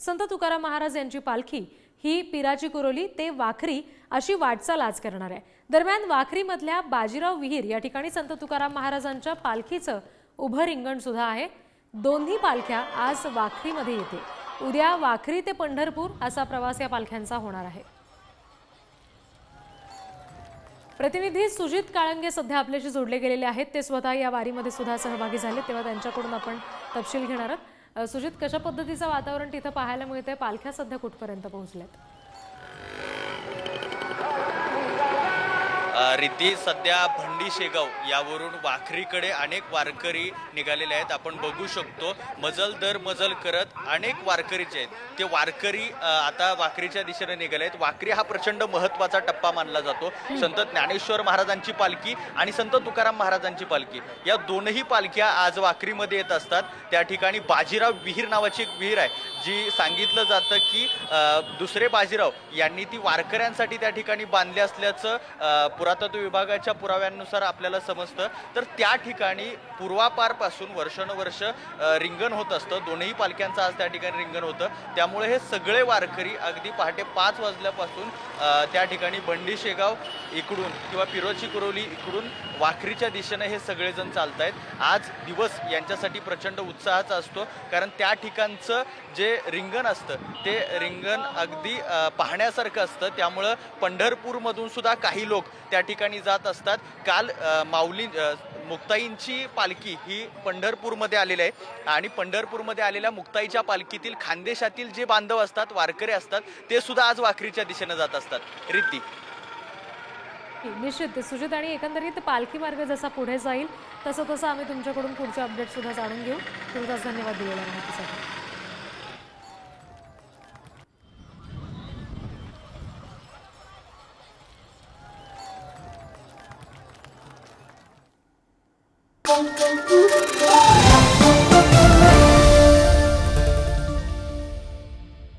संत तुकाराम महाराज यांची पालखी ही पिराची कुरोली ते वाखरी अशी वाटचाल आज करणार आहे. दरम्यान वाखरीमधल्या बाजीराव विहीर या ठिकाणी संत तुकाराम महाराजांच्या पालखीचं उभं रिंगण सुद्धा आहे. दोन्ही पालख्या आज वाखरीमध्ये येते. उद्या वाखरी ते पंढरपूर असा प्रवास या पालख्यांचा होणार आहे. प्रतिनिधी सुजित काळंगे सध्या आपल्याशी जोडले गेलेले आहेत. ते स्वतः या वारीमध्ये सुद्धा सहभागी झाले तेव्हा त्यांच्याकडून आपण तपशील घेणार आहोत. सुजित कशा पद्धतीचं वातावरण तिथं पाहायला मिळतंय? पालख्या सध्या कुठपर्यंत पोहोचल्यात? रिद्धी सध्या भंडी शेगाव यावरून वाखरीकडे अनेक वारकरी निघालेले आहेत. आपण बघू शकतो मजल दर मजल करत अनेक वारकरीचे आहेत ते वारकरी आता वाखरीच्या दिशेने निघाले आहेत. वाखरी हा प्रचंड महत्त्वाचा टप्पा मानला जातो. संत ज्ञानेश्वर महाराजांची पालखी आणि संत तुकाराम महाराजांची पालखी या दोनही पालख्या आज वाखरीमध्ये येत असतात. त्या ठिकाणी बाजीराव विहीर नावाची एक विहीर आहे जी सांगितलं जातं की दुसरे बाजीराव यांनी ती वारकऱ्यांसाठी त्या ठिकाणी बांधली असल्याचं अ, पुरातत्व विभागाच्या पुराव्यानुसार आपल्याला समजतं. तर त्या ठिकाणी पूर्वापारपासून वर्षानुवर्ष रिंगण होत असतं. दोनही पालख्यांचं आज त्या ठिकाणी रिंगण होतं. त्यामुळे हे सगळे वारकरी अगदी पहाटे पाच वाजल्यापासून त्या ठिकाणी बंडी शेगाव इकडून किंवा पिरोची कुरोली इकडून वाखरीच्या दिशेनं हे सगळेजण चालत आहेत आज दिवस यांच्यासाठी प्रचंड उत्साहाचा असतो. कारण त्या ठिकाणचं जे रिंगण असतं ते रिंगण अगदी पाहण्यासारखं असतं. त्यामुळं पंढरपूरमधून सुद्धा काही लोक त्या ठिकाणी जात असतात. काल माऊली मुक्ताईंची पालखी ही पंढरपूरमध्ये आलेली आहे. आणि पंढरपूरमध्ये आलेल्या मुक्ताईच्या पालखीतील खानदेशातील जे बांधव असतात वारकरी असतात ते सुद्धा आज वाखरीच्या दिशेनं जात असतात. रिद्धी. निश्चित सुजित आणि एकंदरीत पालखी मार्ग जसा पुढे जाईल तसं तसं आम्ही तुमच्याकडून पुढचे अपडेट सुद्धा जाणून घेऊ. तुमचाच धन्यवाद दिलेल्या माहितीसाठी.